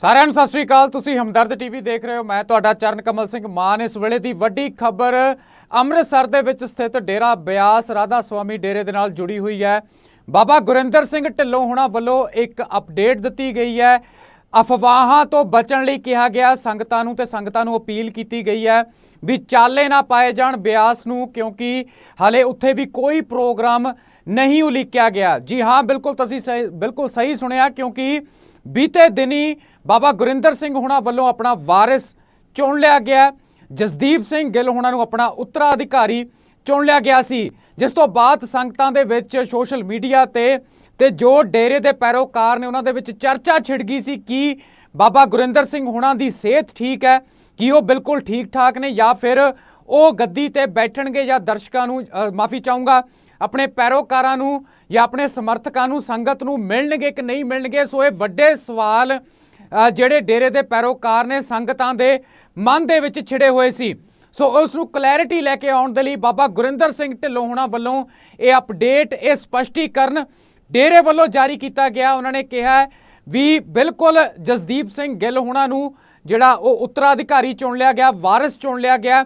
ਸਾਰਿਆਂ ਨੂੰ ਸਤਿ ਸ੍ਰੀ ਅਕਾਲ। ਤੁਸੀਂ ਹਮਦਰਦ ਟੀਵੀ ਦੇਖ ਰਹੇ ਹੋ। ਮੈਂ ਤੁਹਾਡਾ ਚਰਨ ਕਮਲ ਸਿੰਘ ਮਾਨ। ਇਸ ਵੇਲੇ ਦੀ ਵੱਡੀ ਖਬਰ, ਅੰਮ੍ਰਿਤਸਰ ਦੇ ਵਿੱਚ ਸਥਿਤ ਡੇਰਾ ਬਿਆਸ ਰਾਧਾ ਸੁਆਮੀ ਡੇਰੇ ਦੇ ਨਾਲ ਜੁੜੀ ਹੋਈ ਹੈ। ਬਾਬਾ ਗੁਰਿੰਦਰ ਸਿੰਘ ਢਿੱਲੋਂ ਹੁਣਾ ਵੱਲੋਂ ਇੱਕ ਅਪਡੇਟ ਦਿੱਤੀ ਗਈ ਹੈ। ਅਫਵਾਹਾਂ ਤੋਂ ਬਚਣ ਲਈ ਕਿਹਾ ਗਿਆ। ਸੰਗਤਾਂ ਨੂੰ ਤੇ ਸੰਗਤਾਂ ਨੂੰ ਅਪੀਲ ਕੀਤੀ ਗਈ ਹੈ ਵੀ ਚਾਲੇ ਨਾ ਪਾਏ ਜਾਣ ਬਿਆਸ ਨੂੰ, ਕਿਉਂਕਿ ਹਲੇ ਉੱਥੇ ਵੀ ਕੋਈ ਪ੍ਰੋਗਰਾਮ ਨਹੀਂ ਉਲੀਕਿਆ ਗਿਆ। ਜੀ ਹਾਂ, ਬਿਲਕੁਲ ਤੁਸੀਂ ਸਹੀ, ਬਿਲਕੁਲ ਸਹੀ ਸੁਣਿਆ, ਕਿਉਂਕਿ ਬੀਤੇ ਦਿਨੀ ਬਾਬਾ ਗੁਰਿੰਦਰ ਸਿੰਘ ਹੁਣਾਂ ਵੱਲੋਂ ਆਪਣਾ ਵਾਰਿਸ ਚੁਣ ਲਿਆ ਗਿਆ। ਜਸਦੀਪ ਸਿੰਘ ਗਿੱਲ ਹੁਣਾਂ ਨੂੰ ਆਪਣਾ ਉੱਤਰਾਧਿਕਾਰੀ ਚੁਣ ਲਿਆ ਗਿਆ ਸੀ। ਜਿਸ ਤੋਂ ਬਾਅਦ ਸੰਗਤਾਂ ਦੇ ਵਿੱਚ ਸੋਸ਼ਲ ਮੀਡੀਆ ਤੇ ਤੇ ਜੋ ਡੇਰੇ ਦੇ ਪੈਰੋਕਾਰ ਨੇ ਉਹਨਾਂ ਦੇ ਵਿੱਚ ਚਰਚਾ ਛਿੜ ਗਈ ਸੀ ਕਿ ਬਾਬਾ ਗੁਰਿੰਦਰ ਸਿੰਘ ਹੁਣਾਂ ਦੀ ਸਿਹਤ ਠੀਕ ਹੈ, ਕਿ ਉਹ ਬਿਲਕੁਲ ਠੀਕ ਠਾਕ ਨੇ ਜਾਂ ਫਿਰ ਉਹ ਗੱਦੀ ਤੇ ਬੈਠਣਗੇ ਜਾਂ ਦਰਸ਼ਕਾਂ ਨੂੰ ਮਾਫੀ ਚਾਹੂੰਗਾ, ਆਪਣੇ ਪੈਰੋਕਾਰਾਂ ਨੂੰ ਜਾਂ ਆਪਣੇ ਸਮਰਥਕਾਂ ਨੂੰ, ਸੰਗਤ ਨੂੰ ਮਿਲਣਗੇ ਕਿ ਨਹੀਂ ਮਿਲਣਗੇ? ਸੋ ਇਹ ਵੱਡੇ ਸਵਾਲ ਜਿਹੜੇ ਡੇਰੇ ਦੇ ਪੈਰੋਕਾਰ ਨੇ ਸੰਗਤਾਂ ਦੇ ਮਨ ਦੇ ਵਿੱਚ ਛਿੜੇ ਹੋਏ ਸੀ। ਸੋ ਉਸ ਨੂੰ ਕਲੈਰਿਟੀ ਲੈ ਕੇ ਆਉਣ ਦੇ ਲਈ ਬਾਬਾ ਗੁਰਿੰਦਰ ਸਿੰਘ ਢਿੱਲੋਂ ਹੋਣਾ ਵੱਲੋਂ ਇਹ ਅਪਡੇਟ ਇਹ ਸਪਸ਼ਟੀਕਰਨ ਡੇਰੇ ਵੱਲੋਂ ਜਾਰੀ ਕੀਤਾ ਗਿਆ। ਉਹਨਾਂ ਨੇ ਕਿਹਾ ਵੀ ਬਿਲਕੁਲ ਜਸਦੀਪ ਸਿੰਘ ਗਿੱਲ ਹੋਣਾ ਨੂੰ ਜਿਹੜਾ ਉਹ ਉੱਤਰਾਧਿਕਾਰੀ ਚੁਣ ਲਿਆ ਗਿਆ, ਵਾਰਿਸ ਚੁਣ ਲਿਆ ਗਿਆ।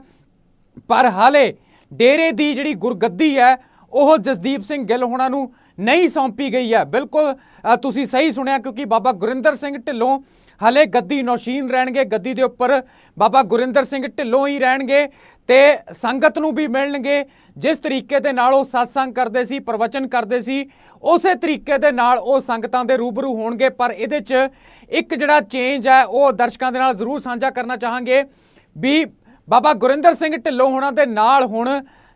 ਪਰ ਹਾਲੇ ਡੇਰੇ ਦੀ ਜਿਹੜੀ ਗੁਰਗੱਦੀ ਹੈ ਉਹ ਜਸਦੀਪ ਸਿੰਘ ਗਿੱਲ ਹੋਣਾ ਨੂੰ ਨਹੀਂ ਸੌਂਪੀ ਗਈ ਹੈ। ਬਿਲਕੁਲ ਤੁਸੀਂ ਸਹੀ ਸੁਣਿਆ ਕਿਉਂਕਿ ਬਾਬਾ ਗੁਰਿੰਦਰ ਸਿੰਘ ਢਿੱਲੋਂ ਹਲੇ ਗੱਦੀ ਨੌਸ਼ੀਨ ਰਹਿਣਗੇ, ਗੱਦੀ ਦੇ ਉੱਪਰ ਬਾਬਾ ਗੁਰਿੰਦਰ ਸਿੰਘ ਢਿੱਲੋਂ ਹੀ ਰਹਿਣਗੇ ਤੇ ਸੰਗਤ ਨੂੰ ਵੀ ਮਿਲਣਗੇ। ਜਿਸ ਤਰੀਕੇ ਦੇ ਨਾਲ ਉਹ satsang ਕਰਦੇ ਸੀ, ਪ੍ਰਵਚਨ ਕਰਦੇ ਸੀ, ਉਸੇ ਤਰੀਕੇ ਦੇ ਨਾਲ ਉਹ ਸੰਗਤਾਂ ਦੇ ਰੂਬਰੂ ਹੋਣਗੇ। ਪਰ ਇਹਦੇ 'ਚ ਇੱਕ ਜਿਹੜਾ ਚੇਂਜ ਹੈ, ਉਹ ਦਰਸ਼ਕਾਂ ਦੇ ਨਾਲ ਜ਼ਰੂਰ ਸਾਂਝਾ ਕਰਨਾ ਚਾਹਾਂਗੇ ਵੀ ਬਾਬਾ ਗੁਰਿੰਦਰ ਸਿੰਘ ਢਿੱਲੋਂ ਹੋਣਾ ਦੇ ਨਾਲ ਹੁਣ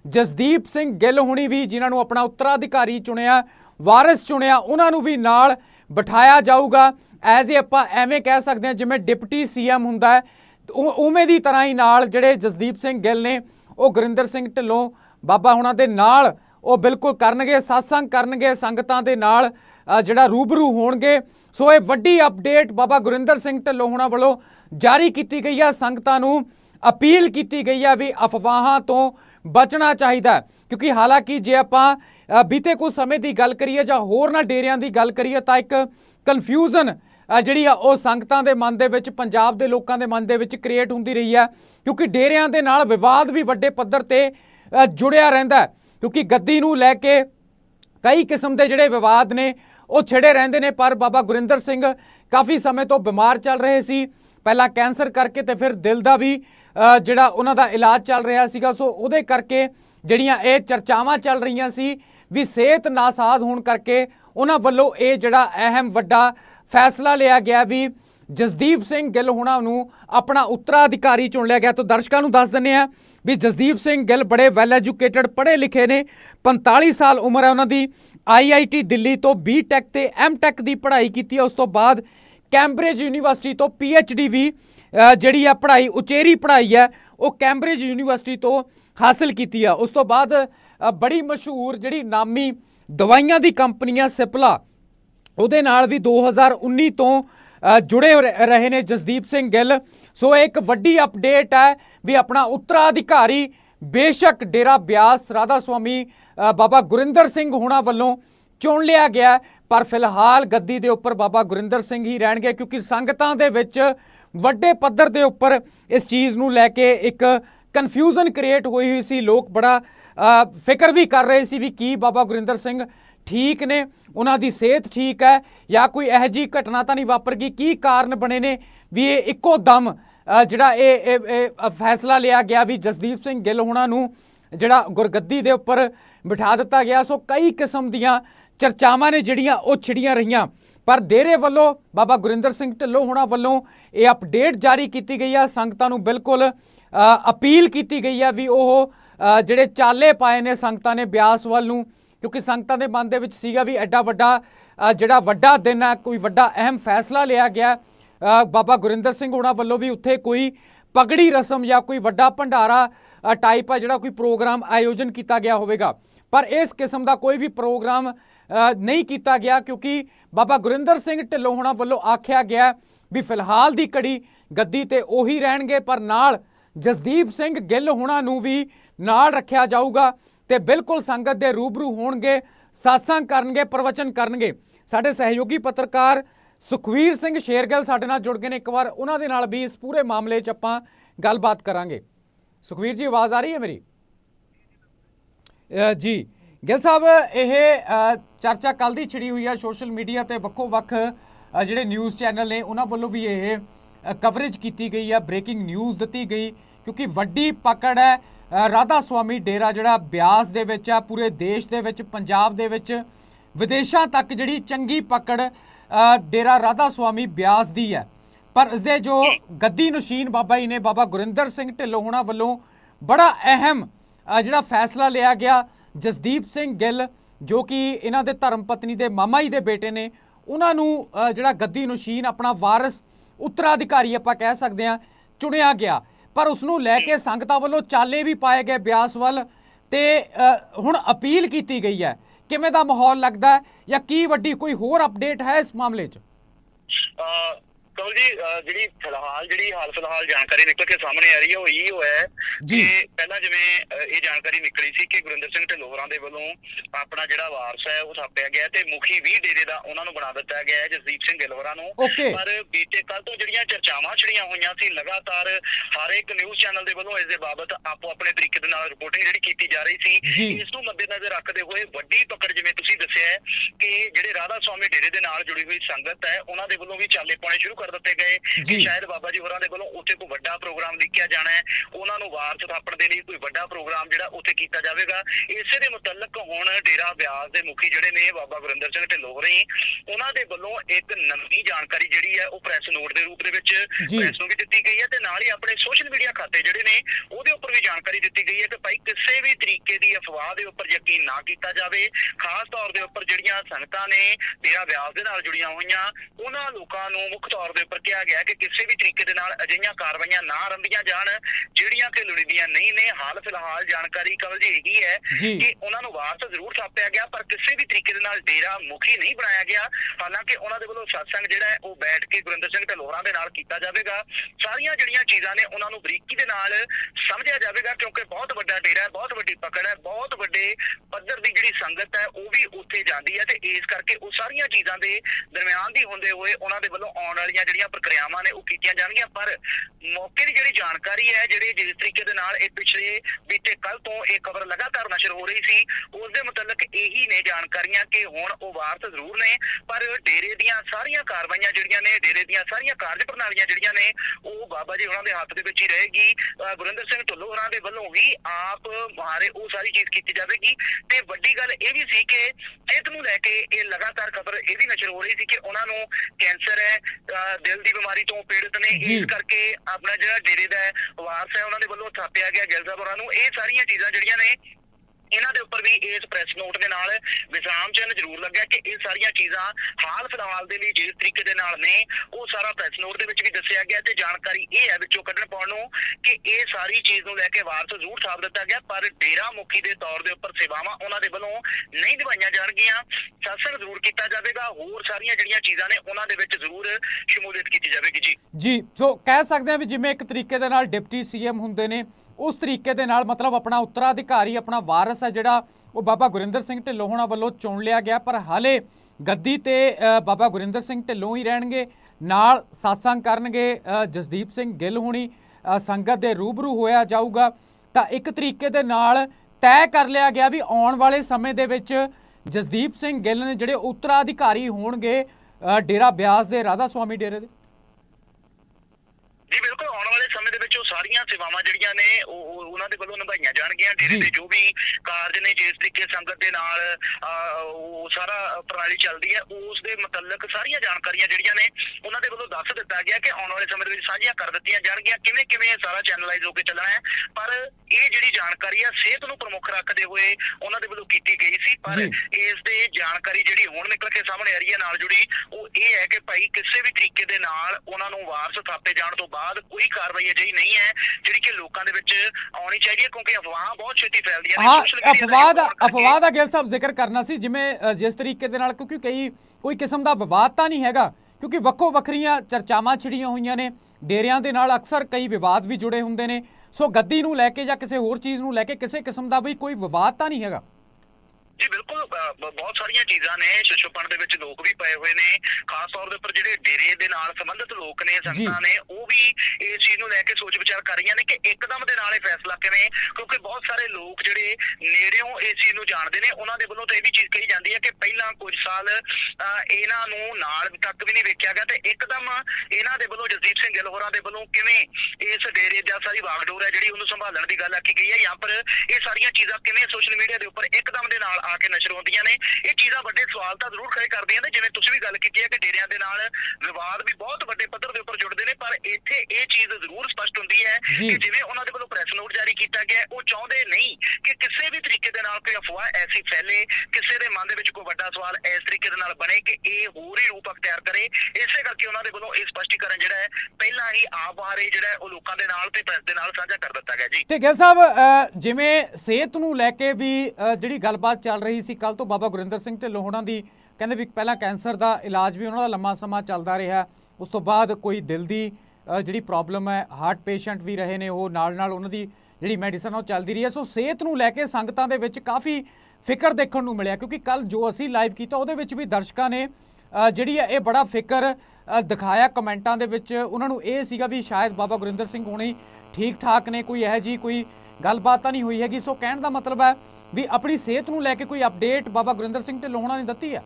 ਜਸਦੀਪ ਸਿੰਘ ਗਿੱਲ ਹੁਣੀ ਵੀ ਜਿਨ੍ਹਾਂ ਨੂੰ ਆਪਣਾ ਉੱਤਰਾਧਿਕਾਰੀ ਚੁਣਿਆ, ਵਾਰਿਸ ਚੁਣਿਆ, ਉਹਨਾਂ ਨੂੰ ਵੀ ਨਾਲ ਬਿਠਾਇਆ ਜਾਊਗਾ। ਐਜ਼ ਏ ਆਪਾਂ ਐਵੇਂ ਕਹਿ ਸਕਦੇ ਹਾਂ, ਜਿਵੇਂ ਡਿਪਟੀ ਸੀਐਮ ਹੁੰਦਾ ਹੈ ਉਵੇਂ ਦੀ ਤਰ੍ਹਾਂ ਹੀ ਨਾਲ ਜਿਹੜੇ ਜਸਦੀਪ ਸਿੰਘ ਗਿੱਲ ਨੇ, ਉਹ ਗੁਰਿੰਦਰ ਸਿੰਘ ਢਿੱਲੋਂ, ਬਾਬਾ ਹੁਣਾਂ ਦੇ ਨਾਲ ਉਹ ਬਿਲਕੁਲ ਕਰਨਗੇ satsang ਕਰਨਗੇ, ਸੰਗਤਾਂ ਦੇ ਨਾਲ ਜਿਹੜਾ ਰੂਬਰੂ ਹੋਣਗੇ। ਸੋ ਇਹ ਵੱਡੀ ਅਪਡੇਟ ਬਾਬਾ ਗੁਰਿੰਦਰ ਸਿੰਘ ਢਿੱਲੋਂ ਹੁਣਾਂ ਵੱਲੋਂ ਜਾਰੀ ਕੀਤੀ ਗਈ ਆ। ਸੰਗਤਾਂ ਨੂੰ ਅਪੀਲ ਕੀਤੀ ਗਈ ਆ ਵੀ ਅਫਵਾਹਾਂ ਤੋਂ ਬਚਣਾ ਚਾਹੀਦਾ ਕਿਉਂਕਿ ਹਾਲਾਂਕਿ ਜੇ ਆਪਾਂ ਬੀਤੇ ਕੁਝ ਸਮੇਂ ਦੀ ਗੱਲ ਕਰੀਏ ਜਾਂ ਹੋਰ ਨਾ ਡੇਰਿਆਂ ਦੀ ਗੱਲ ਕਰੀਏ ਤਾਂ ਇੱਕ ਕਨਫਿਊਜ਼ਨ ਜਿਹੜੀ ਆ ਉਹ ਸੰਗਤਾਂ ਦੇ ਮਨ ਦੇ ਵਿੱਚ, ਪੰਜਾਬ ਦੇ ਲੋਕਾਂ ਦੇ ਮਨ ਦੇ ਵਿੱਚ ਕ੍ਰੀਏਟ ਹੁੰਦੀ ਰਹੀ ਹੈ। ਕਿਉਂਕਿ ਡੇਰਿਆਂ ਦੇ ਨਾਲ ਵਿਵਾਦ ਵੀ ਵੱਡੇ ਪੱਧਰ ਤੇ ਜੁੜਿਆ ਰਹਿੰਦਾ ਕਿਉਂਕਿ ਗੱਦੀ ਨੂੰ ਲੈ ਕੇ ਕਈ ਕਿਸਮ ਦੇ ਜਿਹੜੇ ਵਿਵਾਦ ਨੇ, ਉਹ ਛਿੜੇ ਰਹਿੰਦੇ ਨੇ। ਪਰ ਬਾਬਾ ਗੁਰਿੰਦਰ ਸਿੰਘ ਕਾਫੀ ਸਮੇਂ ਤੋਂ ਬਿਮਾਰ ਚੱਲ ਰਹੇ ਸੀ। ਪਹਿਲਾਂ ਕੈਂਸਰ ਕਰਕੇ ਤੇ ਫਿਰ ਦਿਲ ਦਾ ਵੀ ਜਿਹੜਾ ਉਹਨਾਂ ਦਾ ਇਲਾਜ ਚੱਲ ਰਿਹਾ ਸੀਗਾ, ਸੋ ਉਹਦੇ ਕਰਕੇ ਜਿਹੜੀਆਂ ਇਹ ਚਰਚਾਵਾਂ ਚੱਲ ਰਹੀਆਂ ਸੀ ਵੀ ਸਿਹਤ ਨਾਸਾਜ਼ ਹੋਣ ਕਰਕੇ ਉਹਨਾਂ ਵੱਲੋਂ ਇਹ ਜਿਹੜਾ ਅਹਿਮ ਵੱਡਾ ਫੈਸਲਾ ਲਿਆ ਗਿਆ ਵੀ ਜਸਦੀਪ ਸਿੰਘ ਗਿੱਲ ਹੁਣਾਂ ਨੂੰ ਆਪਣਾ ਉੱਤਰਾਧਿਕਾਰੀ ਚੁਣ ਲਿਆ ਗਿਆ। ਤਾਂ ਦਰਸ਼ਕਾਂ ਨੂੰ ਦੱਸ ਦਿੰਨੇ ਆ ਵੀ ਜਸਦੀਪ ਸਿੰਘ ਗਿੱਲ ਬੜੇ ਵੈਲ ਐਜੂਕੇਟਡ ਪੜ੍ਹੇ ਲਿਖੇ ਨੇ 45 ਸਾਲ ਉਮਰ ਹੈ ਉਹਨਾਂ ਦੀ। ਆਈਆਈਟੀ ਦਿੱਲੀ ਤੋਂ ਬੀਟੈਕ ਤੇ ਐਮਟੈਕ ਦੀ ਪੜ੍ਹਾਈ ਕੀਤੀ ਹੈ। ਉਸ ਤੋਂ ਬਾਅਦ ਕੈਂਬਰਿਜ ਯੂਨੀਵਰਸਿਟੀ ਤੋਂ ਪੀਐਚਡੀ ਵੀ ਜਿਹੜੀ ਆ ਪੜ੍ਹਾਈ, ਉਚੇਰੀ ਪੜ੍ਹਾਈ ਹੈ, ਉਹ ਕੈਂਬਰਿਜ ਯੂਨੀਵਰਸਿਟੀ ਤੋਂ ਹਾਸਲ ਕੀਤੀ ਆ। ਉਸ ਤੋਂ ਬਾਅਦ ਬੜੀ ਮਸ਼ਹੂਰ ਜਿਹੜੀ ਨਾਮੀ ਦਵਾਈਆਂ ਦੀ ਕੰਪਨੀਆਂ ਸਿਪਲਾ, ਉਹਦੇ ਨਾਲ ਵੀ 2019 ਤੋਂ ਜੁੜੇ ਰ- ਰਹੇ ਨੇ ਜਸਦੀਪ ਸਿੰਘ ਗਿੱਲ। ਸੋ ਇਹ ਇੱਕ ਵੱਡੀ ਅਪਡੇਟ ਹੈ ਵੀ ਆਪਣਾ ਉੱਤਰਾਧਿਕਾਰੀ ਬੇਸ਼ੱਕ ਡੇਰਾ ਬਿਆਸ ਰਾਧਾ ਸੁਆਮੀ ਬਾਬਾ ਗੁਰਿੰਦਰ ਸਿੰਘ ਹੋਣਾ ਵੱਲੋਂ ਚੁਣ ਲਿਆ ਗਿਆ ਪਰ ਫਿਲਹਾਲ ਗੱਦੀ ਦੇ ਉੱਪਰ ਬਾਬਾ ਗੁਰਿੰਦਰ ਸਿੰਘ ਹੀ ਰਹਿਣਗੇ, ਕਿਉਂਕਿ ਸੰਗਤਾਂ ਦੇ ਵਿੱਚ ਵੱਡੇ ਪੱਧਰ ਦੇ ਉੱਪਰ ਇਸ ਚੀਜ਼ ਨੂੰ ਲੈ ਕੇ ਇੱਕ ਕਨਫਿਊਜ਼ਨ ਕ੍ਰੀਏਟ ਹੋਈ ਹੋਈ ਸੀ। ਲੋਕ ਬੜਾ ਫਿਕਰ ਵੀ ਕਰ ਰਹੇ ਸੀ ਵੀ ਕੀ ਬਾਬਾ ਗੁਰਿੰਦਰ ਸਿੰਘ ਠੀਕ ਨੇ, ਉਹਨਾਂ ਦੀ ਸਿਹਤ ਠੀਕ ਹੈ ਜਾਂ ਕੋਈ ਇਹੋ ਜਿਹੀ ਘਟਨਾ ਤਾਂ ਨਹੀਂ ਵਾਪਰ ਗਈ। ਕੀ ਕਾਰਨ ਬਣੇ ਨੇ ਵੀ ਇਹ ਇੱਕੋ ਦਮ ਜਿਹੜਾ ਇਹ, ਇਹ- ਫੈਸਲਾ ਲਿਆ ਗਿਆ ਵੀ ਜਸਦੀਪ ਸਿੰਘ ਗਿੱਲ ਹੋਣਾ ਨੂੰ ਜਿਹੜਾ ਗੁਰਗੱਦੀ ਦੇ ਉੱਪਰ ਬਿਠਾ ਦਿੱਤਾ ਗਿਆ। ਸੋ ਕਈ ਕਿਸਮ ਦੀਆਂ ਚਰਚਾਵਾਂ ਨੇ ਜਿਹੜੀਆਂ ਉਹ ਛਿੜੀਆਂ ਰਹੀਆਂ। ਪਰ ਡੇਰੇ ਵੱਲੋਂ ਬਾਬਾ ਗੁਰਿੰਦਰ ਸਿੰਘ ਢਿੱਲੋਂ ਹੋਣਾ ਵੱਲੋਂ ਇਹ ਅਪਡੇਟ ਜਾਰੀ ਕੀਤੀ ਗਈ ਆ। ਸੰਗਤਾਂ ਨੂੰ ਬਿਲਕੁਲ ਅਪੀਲ ਕੀਤੀ ਗਈ ਆ ਵੀ ਉਹ ਜਿਹੜੇ ਚਾਲੇ ਪਾਏ ਨੇ ਸੰਗਤਾਂ ਨੇ ਬਿਆਸ ਵੱਲ ਨੂੰ, ਕਿਉਂਕਿ ਸੰਗਤਾਂ ਦੇ ਮਨ ਦੇ ਵਿੱਚ ਸੀਗਾ ਵੀ ਐਡਾ ਵੱਡਾ ਜਿਹੜਾ ਵੱਡਾ ਦਿਨ ਆ, ਕੋਈ ਵੱਡਾ ਅਹਿਮ ਫੈਸਲਾ ਲਿਆ ਗਿਆ। ਬਾਬਾ ਗੁਰਿੰਦਰ ਸਿੰਘ ਹੋਣਾ ਵੱਲੋਂ ਵੀ ਉੱਥੇ ਕੋਈ ਪਗੜੀ ਰਸਮ ਜਾਂ ਕੋਈ ਵੱਡਾ ਭੰਡਾਰਾ ਟਾਈਪ ਆ ਜਿਹੜਾ ਕੋਈ ਪ੍ਰੋਗਰਾਮ ਆਯੋਜਨ ਕੀਤਾ ਗਿਆ ਹੋਵੇਗਾ। ਪਰ ਇਸ ਕਿਸਮ ਦਾ ਕੋਈ ਵੀ ਪ੍ਰੋਗਰਾਮ ਨਹੀਂ ਕੀਤਾ ਗਿਆ ਕਿਉਂਕਿ ਬਾਬਾ ਗੁਰਿੰਦਰ ਸਿੰਘ ਢਿੱਲੋਂ ਹੋਣਾ ਵੱਲੋਂ ਆਖਿਆ ਗਿਆ ਵੀ ਫਿਲਹਾਲ ਦੀ ਕੜੀ ਗੱਦੀ ਤੇ ਉਹੀ ਰਹਿਣਗੇ, ਪਰ ਨਾਲ ਜਸਦੀਪ ਸਿੰਘ ਗਿੱਲ ਹੋਣਾ ਨੂੰ ਵੀ ਨਾਲ ਰੱਖਿਆ ਜਾਊਗਾ ਤੇ ਬਿਲਕੁਲ ਸੰਗਤ ਦੇ ਰੂਬਰੂ ਹੋਣਗੇ satsang ਕਰਨਗੇ, ਪ੍ਰਵਚਨ ਕਰਨਗੇ। ਸਾਡੇ ਸਹਿਯੋਗੀ ਪੱਤਰਕਾਰ ਸੁਖਵੀਰ ਸਿੰਘ ਸ਼ੇਰਗਿੱਲ ਸਾਡੇ ਨਾਲ ਜੁੜ ਗਏ ਨੇ ਇੱਕ ਵਾਰ, ਉਹਨਾਂ ਦੇ ਨਾਲ ਵੀ ਇਸ ਪੂਰੇ ਮਾਮਲੇ 'ਚ ਆਪਾਂ ਗੱਲਬਾਤ ਕਰਾਂਗੇ। ਸੁਖਵੀਰ ਜੀ, ਆਵਾਜ਼ ਆ ਰਹੀ ਹੈ ਮੇਰੀ? ਜੀ। ਗਿੱਲ ਸਾਹਿਬ, ਇਹ ਚਰਚਾ ਕੱਲ ਦੀ ਛਿੜੀ ਹੋਈ ਹੈ ਸੋਸ਼ਲ ਮੀਡੀਆ ਤੇ ਵੱਖੋ ਵੱਖ ਜਿਹੜੇ ਨਿਊਜ਼ ਚੈਨਲ ਨੇ, ਉਹਨਾਂ ਵੱਲੋਂ ਵੀ ਇਹ ਕਵਰੇਜ ਕੀਤੀ ਗਈ ਹੈ ਬ੍ਰੇਕਿੰਗ ਨਿਊਜ਼ ਦਿੱਤੀ ਗਈ, ਕਿਉਂਕਿ ਵੱਡੀ ਪਕੜ ਹੈ ਰਾਧਾ ਸੁਆਮੀ ਡੇਰਾ ਜਿਹੜਾ ਬਿਆਸ ਦੇ ਵਿੱਚ ਹੈ ਪੂਰੇ ਦੇਸ਼ ਦੇ ਵਿੱਚ, ਪੰਜਾਬ ਦੇ ਵਿੱਚ, ਵਿਦੇਸ਼ਾਂ ਤੱਕ ਜਿਹੜੀ ਚੰਗੀ ਪਕੜ ਡੇਰਾ ਰਾਧਾ ਸੁਆਮੀ ਬਿਆਸ ਦੀ ਹੈ। ਪਰ ਇਸ ਦੇ ਜੋ ਗੱਦੀ ਨਸ਼ੀਨ ਬਾਬਾ ਜੀ ਨੇ ਬਾਬਾ ਗੁਰਿੰਦਰ ਸਿੰਘ ਢਿੱਲੋਂ ਹੋਣਾ ਵੱਲੋਂ ਬੜਾ ਅਹਿਮ ਜਿਹੜਾ ਫੈਸਲਾ ਲਿਆ ਗਿਆ ਜਸਦੀਪ ਸਿੰਘ ਗਿੱਲ, ਜੋ ਕਿ ਇਹਨਾਂ ਦੇ ਧਰਮ ਪਤਨੀ ਦੇ ਮਾਮਾ ਜੀ ਦੇ ਬੇਟੇ ਨੇ, ਉਹਨਾਂ ਨੂੰ ਜਿਹੜਾ ਗੱਦੀ ਨੁਸ਼ੀਨ ਆਪਣਾ ਵਾਰਿਸ ਉੱਤਰਾਧਿਕਾਰੀ ਆਪਾਂ ਕਹਿ ਸਕਦੇ ਹਾਂ, ਚੁਣਿਆ ਗਿਆ। ਪਰ ਉਸ ਨੂੰ ਲੈ ਕੇ ਸੰਗਤਾਂ ਵੱਲੋਂ ਚਾਲੇ ਵੀ ਪਾਏ ਗਏ ਬਿਆਸ ਵੱਲ ਤੇ ਹੁਣ ਅਪੀਲ ਕੀਤੀ ਗਈ ਹੈ। ਕਿਵੇਂ ਦਾ ਮਾਹੌਲ ਲੱਗਦਾ ਹੈ ਜਾਂ ਕੀ ਵੱਡੀ ਕੋਈ ਹੋਰ ਅਪਡੇਟ ਹੈ ਇਸ ਮਾਮਲੇ 'ਚ? ਕਮਲ ਜੀ ਅਹ ਜਿਹੜੀ ਫਿਲਹਾਲ ਜਿਹੜੀ ਹਾਲ ਫਿਲਹਾਲ ਜਾਣਕਾਰੀ ਨਿਕਲ ਕੇ ਸਾਹਮਣੇ ਆ ਰਹੀ ਹੈ ਉਹ ਇਹ ਹੋਇਆ ਹੈ ਜੀ। ਕਿ ਪਹਿਲਾਂ ਜਿਵੇਂ ਅਹ ਇਹ ਜਾਣਕਾਰੀ ਨਿਕਲੀ ਸੀ ਕਿ ਗੁਰਿੰਦਰ ਸਿੰਘ ਢਿੱਲੋਂ ਦੇ ਵੱਲੋਂ ਆਪਣਾ ਜਿਹੜਾ ਵਾਰਸ ਹੈ ਉਹ ਥਾਪਿਆ ਗਿਆ ਤੇ ਮੁਖੀ ਵੀ ਡੇਰੇ ਦਾ ਉਹਨਾਂ ਨੂੰ ਬਣਾ ਦਿੱਤਾ ਗਿਆ ਹੈ ਜਸਦੀਪ ਸਿੰਘ ਗਿੱਲ ਹੋਰਾਂ ਨੂੰ Okay। ਪਰ ਬੀਤੇ ਕੱਲ ਤੋਂ ਜਿਹੜੀਆਂ ਚਰਚਾਵਾਂ ਛੜੀਆਂ ਹੋਈਆਂ ਸੀ ਲਗਾਤਾਰ ਹਰ ਇੱਕ ਨਿਊਜ਼ ਚੈਨਲ ਦੇ ਵੱਲੋਂ ਇਸ ਦੇ ਬਾਬਤ ਆਪੋ ਆਪਣੇ ਤਰੀਕੇ ਦੇ ਨਾਲ ਰਿਪੋਰਟਿੰਗ ਜਿਹੜੀ ਕੀਤੀ ਜਾ ਰਹੀ ਜੀ। ਸੀ ਇਸ ਨੂੰ ਮੱਦੇਨਜ਼ਰ ਰੱਖਦੇ ਹੋਏ ਵੱਡੀ ਪਕੜ ਜਿਵੇਂ ਤੁਸੀਂ ਦੱਸਿਆ ਹੈ ਕਿ ਜਿਹੜੇ ਰਾਧਾ ਸਵਾਮੀ ਡੇਰੇ ਦੇ ਨਾਲ ਜੁੜੀ ਹੋਈ ਸੰਗਤ ਹੈ ਉਹਨਾਂ ਦੇ ਵੱਲੋਂ ਵੀ ਚਾਲੇ ਪਾਉਣੇ ਸ਼ੁਰੂ ਕਰ ਦਿੱਤੇ ਗਏ। ਕਿ ਸ਼ਾਇਦ ਬਾਬਾ ਜੀ ਹੋਰਾਂ ਦੇ ਵੱਲੋਂ ਉੱਥੇ ਕੋਈ ਵੱਡਾ ਪ੍ਰੋਗਰਾਮ ਲਿਖਿਆ ਜਾਣਾ ਹੈ ਉਹਨਾਂ ਨੂੰ ਵਾਰ ਥਾਪਣ ਦੇ ਲਈ ਕੋਈ ਵੱਡਾ ਪ੍ਰੋਗਰਾਮ ਜਿਹੜਾ ਉੱਥੇ ਕੀਤਾ ਜਾਵੇਗਾ ਇਸੇ ਦੇ ਮੁਤਲਕ ਹੁਣ ਡੇਰਾ ਬਿਆਸ ਦੇ ਮੁਖੀ ਜਿਹੜੇ ਨੇ ਬਾਬਾ ਗੁਰਿੰਦਰ ਸਿੰਘ ਢਿੱਲੋਂ ਹੋਰੀ ਉਹਨਾਂ ਦੇ ਵੱਲੋਂ ਇੱਕ ਨਵੀਂ ਜਾਣਕਾਰੀ ਜਿਹੜੀ ਹੈ ਉਹ ਪ੍ਰੈਸ ਨੋਟ ਦੇ ਰੂਪ ਦੇ ਵਿੱਚ। ਪ੍ਰੈਸ ਨੂੰ ਵੀ ਦਿੱਤੀ ਗਈ ਹੈ ਤੇ ਨਾਲ ਹੀ ਆਪਣੇ ਸੋਸ਼ਲ ਮੀਡੀਆ ਖਾਤੇ ਜਿਹੜੇ ਨੇ ਉਹਦੇ ਉੱਪਰ ਵੀ ਜਾਣਕਾਰੀ ਦਿੱਤੀ ਗਈ ਹੈ ਕਿ ਭਾਈ ਕਿਸੇ ਵੀ ਤਰੀਕੇ ਦੀ ਅਫਵਾਹ ਦੇ ਉੱਪਰ ਯਕੀਨ ਨਾ ਕੀਤਾ ਜਾਵੇ ਖਾਸ ਤੌਰ ਦੇ ਉੱਪਰ ਜਿਹੜੀਆਂ ਸੰਗਤਾਂ ਨੇ ਡੇਰਾ ਬਿਆਸ ਦੇ ਨਾਲ ਜੁੜੀਆਂ ਹੋਈਆਂ ਉਹਨਾਂ ਲੋਕਾਂ ਨੂੰ ਮੁੱਖ ਤੌਰ ਦੇ ਉੱਪਰ ਕਿਹਾ ਗਿਆ ਕਿ ਕਿਸੇ ਵੀ ਤਰੀਕੇ ਦੇ ਨਾਲ ਅਜਿਹੀਆਂ ਕਾਰਵਾਈਆਂ ਨਾ ਆਰੰਭੀਆਂ ਜਾਣ ਜਿਹੜੀਆਂ ਕਿ ਲੋੜੀਂਦੀਆਂ ਨਹੀਂ ਨੇ। ਹਾਲ ਫਿਲਹਾਲ ਜਾਣਕਾਰੀ ਕਵਲ ਜੀ ਇਹੀ ਹੈ। ਕਿ ਉਹਨਾਂ ਨੂੰ ਵਾਰਸ ਜ਼ਰੂਰ ਛਾਪਿਆ ਗਿਆ ਪਰ ਕਿਸੇ ਵੀ ਤਰੀਕੇ ਦੇ ਨਾਲ ਡੇਰਾ ਮੁਖੀ ਨਹੀਂ ਬਣਾਇਆ ਗਿਆ। ਹਾਲਾਂਕਿ ਉਹਨਾਂ ਦੇ ਵੱਲੋਂ ਸਤਸੰਗ ਜਿਹੜਾ ਹੈ ਉਹ ਬੈਠ ਕੇ ਗੁਰਿੰਦਰ ਸਿੰਘ ਢਲੋਰਾਂ ਦੇ ਨਾਲ ਕੀਤਾ ਜਾਵੇਗਾ। ਸਾਰੀਆਂ ਜਿਹੜੀਆਂ ਚੀਜ਼ਾਂ ਨੇ ਉਹਨਾਂ ਨੂੰ ਬਰੀਕੀ ਦੇ ਨਾਲ ਸਮਝਿਆ ਜਾਵੇਗਾ ਕਿਉਂਕਿ ਬਹੁਤ ਵੱਡਾ ਡੇਰਾ ਹੈ ਬਹੁਤ ਵੱਡੀ ਪਕੜ ਹੈ ਬਹੁਤ ਵੱਡੇ ਪੱਧਰ ਦੀ ਜਿਹੜੀ ਸੰਗਤ ਹੈ ਉਹ ਵੀ ਉੱਥੇ ਜਾਂਦੀ ਹੈ ਤੇ ਇਸ ਕਰਕੇ ਉਹ ਸਾਰੀਆਂ ਚੀਜ਼ਾਂ ਦੇ ਦਰਮਿਆਨ ਦੀ ਹੁੰਦੇ ਹੋਏ ਉਹਨਾਂ ਦੇ ਵੱਲੋਂ ਆਉਣ ਵਾਲੀਆਂ ਜਿਹੜੀਆਂ ਪ੍ਰਕਿਰਿਆਵਾਂ ਨੇ ਉਹ ਕੀਤੀਆਂ ਜਾਣਗੀਆਂ, ਪਰ ਮੌਕੇ ਦੀ ਜਿਹੜੀ ਜਾਣਕਾਰੀ ਹੈ, ਜਿਹੜੇ ਜਿਸ ਤਰੀਕੇ ਦੇ ਨਾਲ ਇਹ ਪਿਛਲੇ ਬੀਤੇ ਕੱਲ ਤੋਂ ਇਹ ਖਬਰ ਲਗਾਤਾਰ ਨਸ਼ਰ ਹੋ ਰਹੀ ਸੀ, ਉਸ ਦੇ ਮੁਤਲਕ ਇਹੀ ਨੇ ਜਾਣਕਾਰੀਆਂ ਕਿ ਹੁਣ ਉਹ ਵਾਰਸ ਜ਼ਰੂਰ ਨੇ, ਪਰ ਡੇਰੇ ਦੀਆਂ ਸਾਰੀਆਂ ਕਾਰਵਾਈਆਂ ਜਿਹੜੀਆਂ ਨੇ, ਡੇਰੇ ਦੀਆਂ ਸਾਰੀਆਂ ਕਾਰਜ ਪ੍ਰਣਾਲੀਆਂ ਜਿਹੜੀਆਂ ਨੇ, ਉਹ ਬਾਬਾ ਜੀ ਉਹਨਾਂ ਦੇ ਹੱਥ ਦੇ ਵਿੱਚ ਹੀ ਰਹੇਗੀ ਗੁਰਿੰਦਰ ਸਿੰਘ ਢੁੱਲੋ ਹੋਰਾਂ ਦੇ ਵੱਲੋਂ ਵੀ ਆਪ ਮਾਰੇ ਉਹ ਸਾਰੀ ਚੀਜ਼ ਕੀਤੀ ਜਾਵੇਗੀ। ਤੇ ਵੱਡੀ ਗੱਲ ਇਹ ਵੀ ਸੀ ਕਿ ਸਿਹਤ ਨੂੰ ਲੈ ਕੇ ਇਹ ਲਗਾਤਾਰ ਖਬਰ ਇਹ ਵੀ ਨਸ਼ਰ ਹੋ ਰਹੀ ਸੀ ਕਿ ਉਹਨਾਂ ਨੂੰ ਕੈਂਸਰ ਹੈ, ਅਹ ਦਿਲ ਦੀ ਬਿਮਾਰੀ ਤੋਂ ਪੀੜਤ ਨੇ ਜੀ। ਇਸ ਕਰਕੇ ਆਪਣਾ ਜਿਹੜਾ ਡੇਰੇ ਦਾ ਵਾਰਸ ਹੈ ਉਹਨਾਂ ਦੇ ਵੱਲੋਂ ਥਾਪਿਆ ਗਿਆ ਗਿੱਲ ਸਾਹਿਬ ਹੋਰਾਂ ਨੂੰ ਇਹ ਸਾਰੀਆਂ ਚੀਜ਼ਾਂ ਜਿਹੜੀਆਂ ਨੇ ਇਹਨਾਂ ਦੇ ਉੱਪਰ ਵੀ ਇਸ ਪ੍ਰੈਸ ਨੋਟ ਦੇ ਨਾਲ ਵਿਸ਼ਰਾਮ ਚਿੰਨ੍ਹ ਜ਼ਰੂਰ ਲੱਗਿਆ ਕਿ ਇਹ ਸਾਰੀਆਂ ਚੀਜ਼ਾਂ ਹਾਲ ਫਿਲਹਾਲ ਦੇ ਲਈ ਜਿਸ ਤਰੀਕੇ ਦੇ ਨਾਲ ਨੇ, ਉਹ ਸਾਰਾ ਪ੍ਰੈਸ ਨੋਟ ਦੇ ਵਿੱਚ ਵੀ ਦੱਸਿਆ ਗਿਆ ਤੇ ਜਾਣਕਾਰੀ ਇਹ ਹੈ ਵਿੱਚੋਂ ਕੱਢਣ ਪਾਉਣ ਨੂੰ ਕਿ ਇਹ ਸਾਰੀ ਚੀਜ਼ ਨੂੰ ਲੈ ਕੇ ਵਾਰਸ ਜ਼ਰੂਰ ਛਾਪ ਦਿੱਤਾ ਗਿਆ, ਪਰ ਡੇਰਾ ਮੁਖੀ ਦੇ ਤੌਰ ਦੇ ਉੱਪਰ ਸੇਵਾਵਾਂ ਉਹਨਾਂ ਦੇ ਵੱਲੋਂ ਨਹੀਂ ਨਿਭਾਈਆਂ ਜਾਣਗੀਆਂ। ਸਤਸੰਗ ਜ਼ਰੂਰ ਕੀਤਾ ਜਾਵੇਗਾ, ਹੋਰ ਸਾਰੀਆਂ ਜਿਹੜੀਆਂ ਚੀਜ਼ਾਂ ਨੇ ਉਹਨਾਂ ਦੇ ਵਿੱਚ ਜ਼ਰੂਰ ਸ਼ਮੂਲੀਅਤ ਕੀਤੀ ਜਾਵੇਗੀ ਜੀ। ਜੀ, ਸੋ ਕਹਿ ਸਕਦੇ ਹਾਂ ਵੀ ਜਿਵੇਂ ਇੱਕ ਤਰੀਕੇ ਦੇ ਨਾਲ ਡਿਪਟੀ ਸੀਐਮ ਹੁੰਦੇ ਨੇ ਉਸ ਤਰੀਕੇ ਦੇ ਨਾਲ ਮਤਲਬ ਆਪਣਾ ਉੱਤਰਾਧਿਕਾਰੀ, ਆਪਣਾ ਵਾਰਸ ਹੈ ਜਿਹੜਾ, ਉਹ ਬਾਬਾ ਗੁਰਿੰਦਰ ਸਿੰਘ ਢਿੱਲੋਂ ਹੋਣਾ ਵੱਲੋਂ ਚੁਣ ਲਿਆ ਗਿਆ। ਪਰ ਹਾਲੇ ਗੱਦੀ ਤੇ ਬਾਬਾ ਗੁਰਿੰਦਰ ਸਿੰਘ ਢਿੱਲੋਂ ਹੀ ਰਹਿਣਗੇ। ਨਾਲ satsang ਕਰਨਗੇ ਜਸਦੀਪ ਸਿੰਘ ਗਿੱਲ ਹੋਣੀ ਸੰਗਤ ਦੇ ਰੂਬਰੂ ਹੋਇਆ ਜਾਊਗਾ। ਤਾਂ ਇੱਕ ਤਰੀਕੇ ਦੇ ਨਾਲ ਤੈਅ ਕਰ ਲਿਆ ਗਿਆ ਵੀ ਆਉਣ ਵਾਲੇ ਸਮੇਂ ਦੇ ਵਿੱਚ ਜਸਦੀਪ ਸਿੰਘ ਗਿੱਲ ਨੇ ਜਿਹੜੇ ਉੱਤਰਾਧਿਕਾਰੀ ਹੋਣਗੇ ਡੇਰਾ ਬਿਆਸ ਦੇ, ਰਾਧਾ ਸੁਆਮੀ ਡੇਰੇ ਦੇ ਜੀ ਬਿਲਕੁਲ ਆਉਣ ਵਾਲੇ ਸਮੇਂ ਦੇ ਵਿੱਚ ਉਹ ਸਾਰੀਆਂ ਸੇਵਾਵਾਂ ਜਿਹੜੀਆਂ ਨੇ ਉਹ ਉਹ- ਉਹਨਾਂ ਦੇ ਵੱਲੋਂ ਨਿਭਾਈਆਂ ਜਾਣਗੀਆਂ ਡੇਰੇ। ਦੇ ਜੋ ਵੀ ਕਾਰਜ ਨੇ ਜਿਸ ਤਰੀਕੇ ਸੰਗਤ ਦੇ ਨਾਲ ਉਹ ਸਾਰਾ ਪ੍ਰਣਾਲੀ ਚੱਲਦੀ ਹੈ ਉਸ ਦੇ ਮੁਤਲਕ ਸਾਰੀਆਂ ਜਾਣਕਾਰੀਆਂ ਜਿਹੜੀਆਂ ਨੇ ਉਹਨਾਂ ਦੇ ਵੱਲੋਂ ਦੱਸ ਦਿੱਤਾ ਗਿਆ ਕਿ ਆਉਣ ਵਾਲੇ ਸਮੇਂ ਦੇ ਵਿੱਚ ਸਾਂਝੀਆਂ ਕਰ ਦਿੱਤੀਆਂ ਜਾਣਗੀਆਂ ਕਿਵੇਂ ਕਿਵੇਂ ਇਹ ਸਾਰਾ ਚੈਨਲਾਈਜ਼ ਹੋ ਕੇ ਚੱਲਣਾ ਹੈ ਪਰ ਇਹ ਜਿਹੜੀ ਜਾਣਕਾਰੀ ਆ ਸਿਹਤ ਨੂੰ ਪ੍ਰਮੁੱਖ ਰੱਖਦੇ ਹੋਏ ਉਹਨਾਂ ਦੇ ਵੱਲੋਂ ਕੀਤੀ ਗਈ ਸੀ ਪਰ। ਇਸ ਦੇ ਜਾਣਕਾਰੀ ਜਿਹੜੀ ਹੁਣ ਨਿਕਲ ਕੇ ਸਾਹਮਣੇ ਆ ਰਹੀ ਹੈ ਨਾਲ ਜੁੜੀ ਉਹ ਇਹ ਹੈ ਕਿ ਭਾਈ ਕਿਸੇ ਵੀ ਤਰੀਕੇ ਦੇ ਨਾਲ ਉਹਨਾਂ ਨੂੰ ਵਾਰਸ ਥਾਪੇ ਜਾਣ ਤੋਂ ਬਾਅਦ ਕੋਈ ਕਾਰਵਾਈ ਅਜਿਹੀ ਨਹੀਂ ਹੈ ਜਿਹੜੀ ਕਿ ਲੋਕਾਂ ਦੇ ਵਿੱਚ ਆਉਣੀ ਚਾਹੀਦੀ ਹੈ ਕਿਉਂਕਿ ਅਫਵਾਹ ਬਹੁਤ ਛੇਤੀ ਫੈਲਦੀਆਂ ਹਾਂ ਦਾ ਅਫਵਾਹ ਦਾ। ਅਫਵਾਹ ਦਾ ਗਿਲ ਸਾਹਿਬ ਜ਼ਿਕਰ ਕਰਨਾ ਸੀ ਜਿਵੇਂ ਜਿਸ ਤਰੀਕੇ ਦੇ ਨਾਲ ਕਿਉਂਕਿ ਕਈ ਕੋਈ ਕਿਸਮ ਦਾ ਵਿਵਾਦ ਤਾਂ ਨਹੀਂ ਹੈਗਾ ਕਿਉਂਕਿ ਵੱਖੋ ਵੱਖਰੀਆਂ ਚਰਚਾਵਾਂ ਛਿੜੀਆਂ ਹੋਈਆਂ ਨੇ ਡੇਰਿਆਂ ਦੇ ਨਾਲ ਅਕਸਰ ਕਈ ਵਿਵਾਦ ਵੀ ਜੁੜੇ ਹੁੰਦੇ ਨੇ ਸੋ ਗੱਦੀ ਨੂੰ ਲੈ ਕੇ ਜਾਂ ਕਿਸੇ ਹੋਰ ਚੀਜ਼ ਨੂੰ ਲੈ ਕੇ ਕਿਸੇ ਕਿਸਮ ਦਾ ਵੀ ਕੋਈ ਵਿਵਾਦ ਤਾਂ ਨਹੀਂ ਹੈਗਾ ਜੀ ਬਿਲਕੁਲ ਬਹੁਤ ਸਾਰੀਆਂ ਚੀਜ਼ਾਂ ਨੇ ਸ਼ਿਸ਼ੋਪਣ ਦੇ ਵਿੱਚ ਲੋਕ ਵੀ ਪਏ ਹੋਏ ਨੇ ਖਾਸ ਤੌਰ ਦੇ ਉੱਪਰ ਜਿਹੜੇ ਡੇਰੇ ਦੇ ਨਾਲ ਸੰਬੰਧਿਤ ਲੋਕ ਨੇ ਸੰਗਤਾਂ ਨੇ ਉਹ ਵੀ ਇਸ ਚੀਜ਼ ਨੂੰ ਲੈ ਕੇ ਸੋਚ ਵਿਚਾਰ ਕਰ ਰਹੀਆਂ ਨੇ ਕਿ ਇੱਕਦਮ ਦੇ ਨਾਲ ਇਹ ਫੈਸਲਾ ਕਿਵੇਂ ਕਿਉਂਕਿ ਬਹੁਤ ਸਾਰੇ ਲੋਕ ਜਿਹੜੇ ਨੇੜਿਓਂ ਇਸ ਚੀਜ਼ ਨੂੰ ਜਾਣਦੇ ਨੇ ਉਹਨਾਂ ਦੇ ਵੱਲੋਂ ਤਾਂ ਇਹ ਵੀ ਚੀਜ਼ ਕਹੀ ਜਾਂਦੀ ਹੈ ਕਿ ਪਹਿਲਾਂ ਕੁਝ ਸਾਲ ਇਹਨਾਂ ਨੂੰ ਨਾਲ ਤੱਕ ਵੀ ਨਹੀਂ ਵੇਖਿਆ ਗਿਆ ਤੇ ਇੱਕਦਮ ਇਹਨਾਂ ਦੇ ਵੱਲੋਂ ਜਗਦੀਪ ਸਿੰਘ ਗਿੱਲ ਹੋਰਾਂ ਦੇ ਵੱਲੋਂ ਕਿਵੇਂ ਇਸ ਡੇਰੇ ਦਾ ਸਾਰੀ ਵਾਗਡੋਰ ਹੈ ਜਿਹੜੀ ਉਹਨੂੰ ਸੰਭਾਲਣ ਦੀ ਗੱਲ ਆਖੀ ਗਈ ਹੈ ਜਾਂ ਪਰ ਇਹ ਸਾਰੀਆਂ ਚੀਜ਼ਾਂ ਕਿਵੇਂ ਸੋਸ਼ਲ ਮੀਡੀਆ ਦੇ ਉੱਪਰ ਇੱਕਦਮ ਦੇ ਨਾਲ ਆ ਕੇ ਨਸ਼ਰ ਹੁੰਦੀਆਂ ਨੇ। ਇਹ ਚੀਜ਼ਾਂ ਵੱਡੇ ਸਵਾਲ ਤਾਂ ਜ਼ਰੂਰ ਖੜੇ ਕਰਦੀਆਂ ਨੇ। ਜਿਵੇਂ ਤੁਸੀਂ ਵੀ ਗੱਲ ਕੀਤੀ ਹੈ ਕਿ ਡੇਰਿਆਂ ਦੇ ਨਾਲ ਵਿਵਾਦ ਵੀ ਬਹੁਤ ਵੱਡੇ ਪੱਧਰ ਦੇ ਉੱਪਰ ਜੁੜ ਪਰ ਇੱਥੇ ਇਹ ਚੀਜ਼ ਜ਼ਰੂਰ ਸਪਸ਼ਟ ਹੁੰਦੀ ਹੈ। ਕਿ ਜਿਵੇਂ ਉਹਨਾਂ ਦੇ ਵੱਲੋਂ ਪ੍ਰੈਸ ਨੋਟ ਜਾਰੀ ਕੀਤਾ ਗਿਆ ਉਹ ਚਾਹੁੰਦੇ ਨਹੀਂ ਕਿ ਕਿਸੇ ਵੀ ਤਰੀਕੇ ਦੇ ਨਾਲ ਕੋਈ ਅਫਵਾਹ ਐਸੀ ਫੈਲੇ ਕਿਸੇ ਦੇ ਮਨ ਦੇ ਵਿੱਚ ਕੋਈ ਵੱਡਾ ਸਵਾਲ ਇਸ ਤਰੀਕੇ ਦੇ ਨਾਲ ਬਣੇ ਕਿ ਇਹ ਹੋਰ ਹੀ ਰੂਪ ਅਖਤਿਆਰ ਕਰੇ। ਇਸੇ ਕਰਕੇ ਉਹਨਾਂ ਦੇ ਵੱਲੋਂ ਇਹ ਸਪਸ਼ਟੀਕਰਨ ਜਿਹੜਾ ਹੈ ਪਹਿਲਾਂ ਹੀ ਆਪ ਆ ਰਹੀ ਜਿਹੜਾ ਉਹ ਲੋਕਾਂ ਦੇ ਨਾਲ ਤੇ ਪ੍ਰੈਸ ਦੇ ਨਾਲ ਸਾਂਝਾ ਕਰ ਦਿੱਤਾ ਗਿਆ ਜੀ। ਤੇ ਗਿੱਲ ਸਾਹਿਬ ਜਿਵੇਂ ਸਿਹਤ ਨੂੰ ਲੈ ਕੇ ਵੀ ਜਿਹੜੀ ਗੱਲਬਾਤ ਚੱਲ ਰਹੀ ਸੀ ਕੱਲ ਤੋਂ ਬਾਬਾ ਗੁਰਿੰਦਰ ਸਿੰਘ ਢਿੱਲੋਂ ਹੋਣਾ ਦੀ ਕਹਿੰਦੇ ਵੀ ਪਹਿਲਾਂ ਕੈਂਸਰ ਦਾ ਇਲਾਜ ਵੀ ਉਹਨਾਂ ਦਾ ਲੰਮਾ ਸਮਾਂ ਚੱਲਦਾ ਰਿਹਾ। ਉਸ ਤੋਂ ਬਾਅਦ ਕੋਈ ਦਿਲ ਦੀ ਜਿਹੜੀ ਪ੍ਰੋਬਲਮ ਹੈ ਹਾਰਟ ਪੇਸ਼ੈਂਟ ਵੀ ਰਹੇ ਨੇ, ਉਹ ਨਾਲ ਨਾਲ ਉਹਨਾਂ ਦੀ ਜਿਹੜੀ ਮੈਡੀਸਨ ਉਹ ਚੱਲਦੀ ਰਹੀ ਹੈ। ਸੋ ਸਿਹਤ ਨੂੰ ਲੈ ਕੇ ਸੰਗਤਾਂ ਦੇ ਵਿੱਚ ਕਾਫੀ ਫਿਕਰ ਦੇਖਣ ਨੂੰ ਮਿਲਿਆ, ਕਿਉਂਕਿ ਕੱਲ ਜੋ ਅਸੀਂ ਲਾਈਵ ਕੀਤਾ, ਉਹਦੇ ਵਿੱਚ ਵੀ ਦਰਸ਼ਕਾਂ ਨੇ ਜਿਹੜੀ ਹੈ, ਇਹ ਬੜਾ ਫਿਕਰ ਦਿਖਾਇਆ ਕਮੈਂਟਾਂ ਦੇ ਵਿੱਚ। ਉਹਨਾਂ ਨੂੰ ਇਹ ਸੀਗਾ ਵੀ ਸ਼ਾਇਦ ਬਾਬਾ ਗੁਰਿੰਦਰ ਸਿੰਘ ਹੋਣੀ ਠੀਕ ਠਾਕ ਨੇ, ਕੋਈ ਇਹੋ ਜੀ ਕੋਈ ਗੱਲਬਾਤ ਤਾਂ ਨਹੀਂ ਹੋਈ ਹੈਗੀ। ਸੋ ਕਹਿਣ ਦਾ ਮਤਲਬ ਹੈ ਵੀ ਆਪਣੀ ਸਿਹਤ ਨੂੰ ਲੈ ਕੇ ਕੋਈ ਅਪਡੇਟ ਬਾਬਾ ਗੁਰਿੰਦਰ ਸਿੰਘ ਢਿੱਲੋਂ ਹੋਣਾ ਨੇ ਦਿੱਤੀ ਹੈ?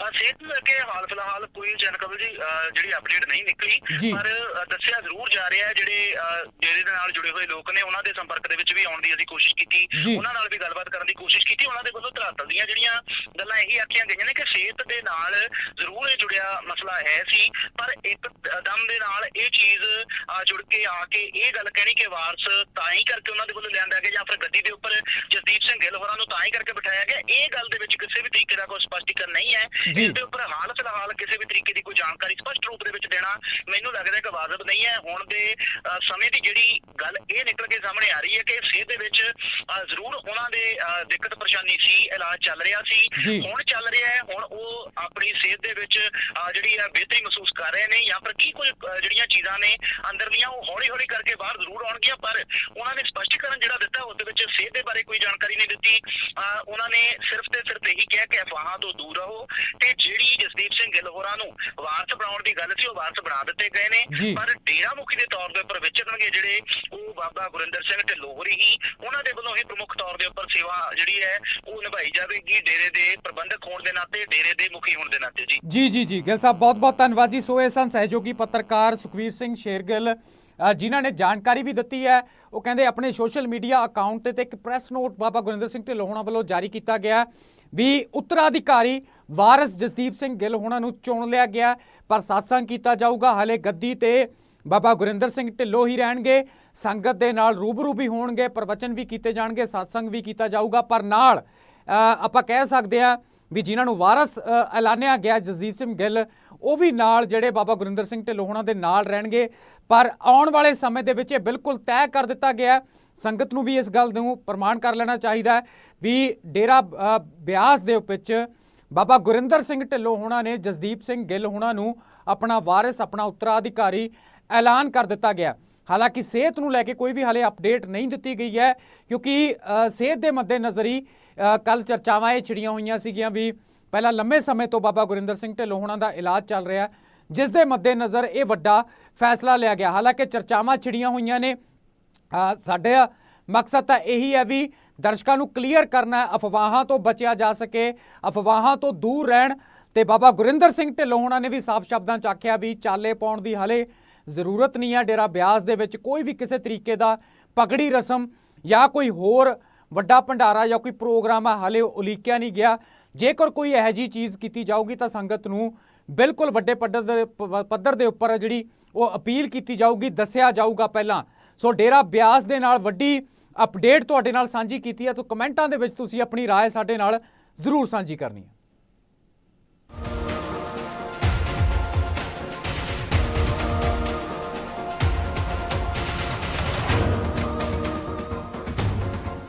ਸਿਹਤ ਨੂੰ ਕੇ ਹਾਲ ਫਿਲਹਾਲ ਕੋਈ ਜਾਣਕਾਰੀ ਜੀ ਜਿਹੜੀ ਅਪਡੇਟ ਨਹੀਂ। ਨਿਕਲੀ ਪਰ ਦੱਸਿਆ ਜ਼ਰੂਰ ਜਾ ਰਿਹਾ ਹੈ ਜਿਹੜੇ ਡੇਰੇ ਦੇ ਨਾਲ ਜੁੜੇ ਹੋਏ ਲੋਕ ਨੇ ਉਹਨਾਂ ਦੇ ਸੰਪਰਕ ਦੇ ਵਿੱਚ ਵੀ ਆਉਣ ਦੀ ਅਸੀਂ ਕੋਸ਼ਿਸ਼ ਕੀਤੀ। ਉਹਨਾਂ ਨਾਲ ਵੀ ਗੱਲਬਾਤ ਕਰਨ ਦੀ ਕੋਸ਼ਿਸ਼ ਕੀਤੀ ਉਹਨਾਂ ਦੇ ਵੱਲੋਂ ਧਰਾਤਲ ਦੀਆਂ ਜਿਹੜੀਆਂ ਗੱਲਾਂ ਇਹੀ ਆਖੀਆਂ ਗਈਆਂ ਨੇ ਕਿ ਸਿਹਤ ਦੇ ਨਾਲ ਜ਼ਰੂਰ ਇਹ ਜੁੜਿਆ ਮਸਲਾ ਹੈ ਸੀ ਪਰ ਇੱਕ ਦਮ ਦੇ ਨਾਲ ਇਹ ਚੀਜ਼ ਅ, ਜੁੜ ਕੇ ਆ ਕੇ ਇਹ ਗੱਲ ਕਹਿਣੀ ਕਿ ਵਾਰਸ ਤਾਂ ਹੀ ਕਰਕੇ ਉਹਨਾਂ ਦੇ ਵੱਲੋਂ ਲਿਆਂਦਾ ਗਿਆ ਜਾਂ ਫਿਰ ਗੱਦੀ ਦੇ ਉੱਪਰ ਜਗਦੀਪ ਸਿੰਘ ਗਿੱਲ ਹੋਰਾਂ ਨੂੰ ਤਾਂ ਹੀ ਕਰਕੇ ਬਿਠਾਇਆ ਗਿਆ ਇਹ ਗੱਲ ਦੇ ਵਿੱਚ ਕਿਸੇ ਵੀ ਤਰੀਕੇ ਦਾ ਕੋਈ ਸਪਸ਼ਟੀਕਰਨ ਨਹੀਂ ਹੈ। ਇਸ ਦੇ ਉੱਪਰ ਹਾਲ ਫਿਲਹਾਲ ਕਿਸੇ ਵੀ ਤਰੀਕੇ ਦੀ ਕੋਈ ਜਾਣਕਾਰੀ ਸਪਸ਼ਟ ਰੂਪ ਦੇ ਵਿੱਚ ਦੇਣਾ ਮੈਨੂੰ ਲੱਗਦਾ ਹੈ ਕਿ ਵਾਜਬ ਨਹੀਂ ਹੈ। ਹੁਣ ਦੇ ਸਮੇਂ ਦੀ ਜਿਹੜੀ ਗੱਲ ਇਹ ਨਿਕਲ ਕੇ ਸਾਹਮਣੇ ਆ ਰਹੀ ਹੈ ਕਿ ਸਿਹਤ ਦੇ ਵਿੱਚ ਜ਼ਰੂਰ ਉਹਨਾਂ ਦੇ ਦਿੱਕਤ ਪਰੇਸ਼ਾਨੀ ਸੀ ਇਲਾਜ ਚੱਲ ਰਿਹਾ। ਸੀ। ਹੁਣ ਚੱਲ ਰਿਹਾ ਹੈ ਹੁਣ ਉਹ ਆਪਣੀ ਸਿਹਤ ਦੇ ਵਿੱਚ ਜਿਹੜੀ ਹੈ ਬਿਹਤਰੀ ਮਹਿਸੂਸ ਕਰ ਰਹੇ ਨੇ ਜਾਂ ਫਿਰ ਕੀ ਕੁਝ ਜਿਹੜੀਆਂ ਚੀਜ਼ਾਂ ਨੇ ਅੰਦਰਲੀਆਂ ਉਹ ਹੌਲੀ ਹੌਲੀ ਕਰਕੇ ਬਾਹਰ ਜ਼ਰੂਰ ਆਉਣਗੀਆਂ ਪਰ ਉਹਨਾਂ ਨੇ ਸਪਸ਼ਟੀਕਰਨ ਜਿਹੜਾ ਦਿੱਤਾ ਉਸ ਦੇ ਵਿੱਚ ਸਿਹਤ ਦੇ ਬਾਰੇ ਕੋਈ ਜਾਣਕਾਰੀ ਨਹੀਂ ਦਿੱਤੀ। ਉਹਨਾਂ ਨੇ ਸਿਰਫ ਤੇ ਸਿਰਫ ਇਹੀ ਕਿਹਾ ਕਿ ਅਫਵਾਹਾਂ ਤੋਂ ਦੂਰ ਰਹੋ। ਤੇ ਜਿਹੜੀ ਜਸਦੀਪ ਸਿੰਘ ਗਿੱਲ ਹੋਰਾਂ ਨੂੰ ਵਾਰਸ ਬਣਾਉਣ ਦੀ ਗੱਲ ਸੀ ਉਹ ਵਾਰਸ ਬਣਾ ਦਿੱਤੇ ਗਏ। ਨੇ। ਪਰ ਡੇਰਾ ਮੁਖੀ ਦੇ ਤੌਰ ਦੇ ਉੱਪਰ ਵਿਚਰਨਗੇ ਜਿਹੜੇ ਉਹ ਬਾਬਾ ਗੁਰਿੰਦਰ ਸਿੰਘ ਢਿੱਲੋਂ ਹੋਰੀ ਹੀ ਉਹਨਾਂ ਦੇ ਵੱਲੋਂ ਹੀ ਪ੍ਰਮੁੱਖ ਤੌਰ ਦੇ ਉੱਪਰ ਸੇਵਾ ਜਿਹੜੀ ਹੈ ਉਹ ਨਿਭਾਈ ਜਾਵੇਗੀ ਡੇਰੇ ਦੇ ਪ੍ਰਬੰਧਕ ਹੋਣ ਦੇ ਨਾਤੇ ਡੇਰੇ ਦੇ ਮੁਖੀ ਹੋਣ ਦੇ ਨਾਤੇ ਜੀ। ਜੀ ਜੀ ਜੀ। ਗਿੱਲ ਸਾਹਿਬ ਬਹੁਤ ਬਹੁਤ ਧੰਨਵਾਦ ਜੀ। ਸੋ ਇਹ ਸਨ ਸਹਿਯੋਗੀ ਪੱਤਰਕਾਰ ਸੁਖਵੀਰ ਸਿੰਘ ਸ਼ੇਰਗਿੱਲ ਜਿਨ੍ਹਾਂ ਨੇ ਜਾਣਕਾਰੀ ਵੀ ਦਿੱਤੀ ਹੈ। ਉਹ ਕਹਿੰਦੇ ਆਪਣੇ ਸੋਸ਼ਲ ਮੀਡੀਆ ਅਕਾਊਂਟ ਤੇ ਤੇ ਇੱਕ ਪ੍ਰੈਸ ਨੋਟ ਬਾਬਾ ਗੁਰਿੰਦਰ ਸਿੰਘ ਢਿੱਲੋਂ ਹੋਣਾ ਵੱਲੋਂ ਜਾਰੀ ਕੀਤਾ ਗਿਆ। ਵੀ ਉੱਤਰਾਧਿਕਾਰੀ ਵਾਰਿਸ ਜਸਦੀਪ ਸਿੰਘ ਗਿੱਲ ਹੋਣਾ ਨੂੰ ਚੁਣ ਲਿਆ ਗਿਆ, ਪਰ satsang ਕੀਤਾ ਜਾਊਗਾ, ਹਲੇ ਗੱਦੀ ਤੇ ਬਾਬਾ ਗੁਰਿੰਦਰ ਸਿੰਘ ਢਿੱਲੋਂ ਹੀ ਰਹਿਣਗੇ, ਸੰਗਤ ਦੇ ਨਾਲ ਰੂਬਰੂ ਵੀ ਹੋਣਗੇ, ਪ੍ਰਵਚਨ ਵੀ ਕੀਤੇ ਜਾਣਗੇ satsang ਵੀ ਕੀਤਾ ਜਾਊਗਾ, ਪਰ ਨਾਲ ਆਪਾਂ ਕਹਿ ਸਕਦੇ ਆ ਵੀ ਜਿਨ੍ਹਾਂ ਨੂੰ ਵਾਰਸ ਐਲਾਨਿਆ ਗਿਆ ਜਸਦੀਪ ਸਿੰਘ ਗਿੱਲ, ਉਹ ਵੀ ਨਾਲ ਜਿਹੜੇ ਬਾਬਾ ਗੁਰਿੰਦਰ ਸਿੰਘ ਢਿੱਲੋਂ ਹੋਣਾ ਦੇ ਨਾਲ ਰਹਿਣਗੇ, ਪਰ ਆਉਣ ਵਾਲੇ ਸਮੇਂ ਦੇ ਵਿੱਚ ਇਹ ਬਿਲਕੁਲ ਤੈਅ ਕਰ ਦਿੱਤਾ ਗਿਆ, ਸੰਗਤ ਨੂੰ ਵੀ ਇਸ ਗੱਲ ਨੂੰ ਪ੍ਰਮਾਣ ਕਰ ਲੈਣਾ ਚਾਹੀਦਾ ਵੀ ਡੇਰਾ ਬਿਆਸ ਦੇ ਵਿੱਚ ਬਾਬਾ ਗੁਰਿੰਦਰ ਸਿੰਘ ਢਿੱਲੋਂ ਹੋਣਾ ਨੇ ਜਸਦੀਪ ਸਿੰਘ ਗਿੱਲ ਹੋਣਾ ਨੂੰ ਆਪਣਾ ਵਾਰਿਸ ਆਪਣਾ ਉੱਤਰਾਧਿਕਾਰੀ ਐਲਾਨ ਕਰ ਦਿੱਤਾ ਗਿਆ। ਹਾਲਾਂਕਿ ਸਿਹਤ ਨੂੰ ਲੈ ਕੇ ਕੋਈ ਵੀ ਹਾਲੇ ਅਪਡੇਟ ਨਹੀਂ ਦਿੱਤੀ ਗਈ ਹੈ ਕਿਉਂਕਿ ਸਿਹਤ ਦੇ ਮੱਦੇ ਨਜ਼ਰ ਹੀ ਕੱਲ ਚਰਚਾਵਾਂ ਇਹ ਛਿੜੀਆਂ ਹੋਈਆਂ ਸੀਗੀਆਂ ਵੀ ਪਹਿਲਾਂ ਲੰਮੇ ਸਮੇਂ ਤੋਂ ਬਾਬਾ ਗੁਰਿੰਦਰ ਸਿੰਘ ਢਿੱਲੋਂ ਹੋਣਾ ਦਾ ਇਲਾਜ ਚੱਲ ਰਿਹਾ ਜਿਸ ਦੇ ਮੱਦੇ ਨਜ਼ਰ ਇਹ ਵੱਡਾ ਫੈਸਲਾ ਲਿਆ ਗਿਆ। ਹਾਲਾਂਕਿ ਚਰਚਾਵਾਂ ਛਿੜੀਆਂ ਹੋਈਆਂ ਨੇ ਅ, ਸਾਡਾ ਮਕਸਦ ਤਾਂ ਇਹੀ ਹੈ ਵੀ ਦਰਸ਼ਕਾਂ ਨੂੰ ਕਲੀਅਰ ਕਰਨਾ ਅਫਵਾਹਾਂ ਤੋਂ ਬਚਿਆ ਜਾ ਸਕੇ, ਅਫਵਾਹਾਂ ਤੋਂ ਦੂਰ ਰਹਿਣ ਤੇ ਬਾਬਾ ਗੁਰਿੰਦਰ ਸਿੰਘ ਢਿੱਲੋਂ ਹੋਣਾ ਨੇ ਵੀ ਸਾਫ਼ ਸ਼ਬਦਾਂ ਚ ਆਖਿਆ ਵੀ ਚਾਲੇ ਪਾਉਣ ਦੀ ਹਲੇ ਜ਼ਰੂਰਤ ਨਹੀਂ ਹੈ, ਡੇਰਾ ਬਿਆਸ ਦੇ ਵਿੱਚ ਕੋਈ ਵੀ ਕਿਸੇ ਤਰੀਕੇ ਦਾ ਪਗੜੀ ਰਸਮ ਜਾਂ ਕੋਈ ਹੋਰ ਵੱਡਾ ਭੰਡਾਰਾ ਜਾਂ ਕੋਈ ਪ੍ਰੋਗਰਾਮ ਆ, ਹਲੇ ਉਲੀਕਿਆ ਨਹੀਂ ਗਿਆ। ਜੇਕਰ ਕੋਈ ਇਹੋ ਜੀ ਚੀਜ਼ ਕੀਤੀ ਜਾਊਗੀ ਤਾਂ ਸੰਗਤ ਨੂੰ ਬਿਲਕੁਲ ਵੱਡੇ ਪੱਧਰ ਦੇ ਪੱਧਰ ਦੇ ਉੱਪਰ ਜਿਹੜੀ ਉਹ ਅਪੀਲ ਕੀਤੀ ਜਾਊਗੀ, ਦੱਸਿਆ ਜਾਊਗਾ ਪਹਿਲਾਂ। ਸੋ ਡੇਰਾ ਬਿਆਸ ਦੇ ਨਾਲ ਵੱਡੀ ਅਪਡੇਟ ਤੁਹਾਡੇ ਨਾਲ ਸਾਂਝੀ ਕੀਤੀ ਹੈ ਤਾਂ ਕਮੈਂਟਾਂ ਦੇ ਵਿੱਚ ਤੁਸੀਂ ਆਪਣੀ رائے ਸਾਡੇ ਨਾਲ ਜ਼ਰੂਰ ਸਾਂਝੀ ਕਰਨੀ ਹੈ